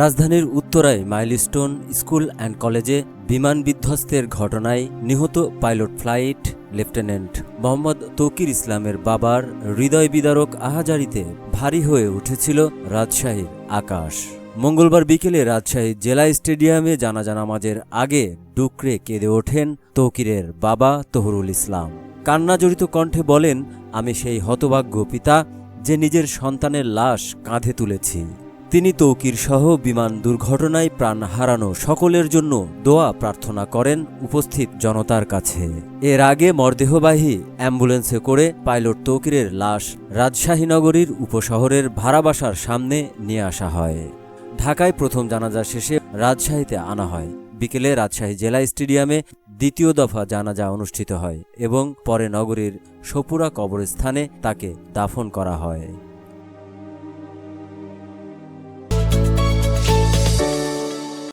রাজধানীর উত্তরায় milestone school and কলেজে বিমান বিধ্বস্তের ঘটনায় নিহত pilot flight lieutenant Mohammad Taukir ইসলামের বাবার হৃদয় বিদারক আহাজারিতে ভারী হয়ে উঠেছিল রাজশাহীর আকাশ। মঙ্গলবার বিকেলে রাজশাহী জেলা স্টেডিয়ামে জানাজা নামাজের আগে ডুকরে কেঁদে ওঠেন তৌকিরের বাবা তহরুল ইসলাম। কান্নাজড়িত কণ্ঠে বলেন, আমি সেই হতভাগ্য পিতা যে নিজের সন্তানের লাশ কাঁধে তুলেছি। তিনি তৌকির সহ বিমান দুর্ঘটনায় প্রাণ হারানো সকলের জন্য দোয়া প্রার্থনা করেন উপস্থিত জনতার কাছে। এর আগে মরদেহবাহী অ্যাম্বুলেন্সে করে পাইলট তৌকিরের লাশ রাজশাহী নগরীর উপশহরের ভাড়াবাসার সামনে নিয়ে আসা হয়। ঢাকায় প্রথম জানাজা শেষে রাজশাহীতে আনা হয়। বিকেলে রাজশাহী জেলা স্টেডিয়ামে দ্বিতীয় দফা জানাজা অনুষ্ঠিত হয় এবং পরে নগরীর সপুরা কবরস্থানে তাকে দাফন করা হয়।